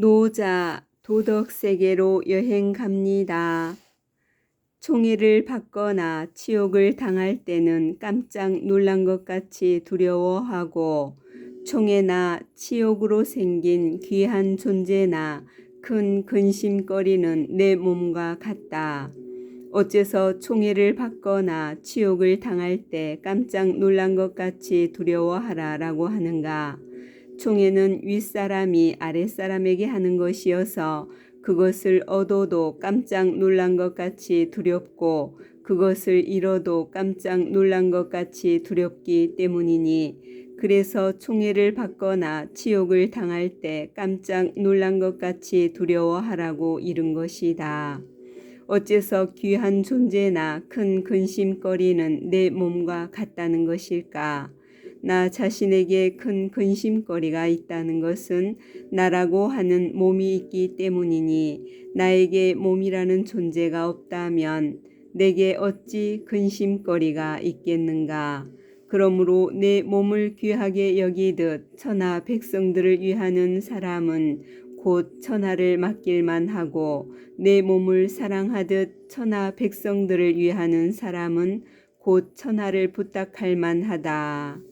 노자 도덕 세계로 여행 갑니다. 총애를 받거나 치욕을 당할 때는 깜짝 놀란 것 같이 두려워하고 총애나 치욕으로 생긴 귀한 존재나 큰 근심거리는 내 몸과 같다. 어째서 총애를 받거나 치욕을 당할 때 깜짝 놀란 것 같이 두려워하라라고 하는가? 총애는 윗사람이 아랫사람에게 하는 것이어서 그것을 얻어도 깜짝 놀란 것 같이 두렵고 그것을 잃어도 깜짝 놀란 것 같이 두렵기 때문이니 그래서 총애를 받거나 치욕을 당할 때 깜짝 놀란 것 같이 두려워하라고 이른 것이다. 어째서 귀한 존재나 큰 근심거리는 내 몸과 같다는 것일까? 나 자신에게 큰 근심거리가 있다는 것은 나라고 하는 몸이 있기 때문이니 나에게 몸이라는 존재가 없다면 내게 어찌 근심거리가 있겠는가? 그러므로 내 몸을 귀하게 여기듯 천하 백성들을 위하는 사람은 곧 천하를 맡길만 하고 내 몸을 사랑하듯 천하 백성들을 위하는 사람은 곧 천하를 부탁할 만하다.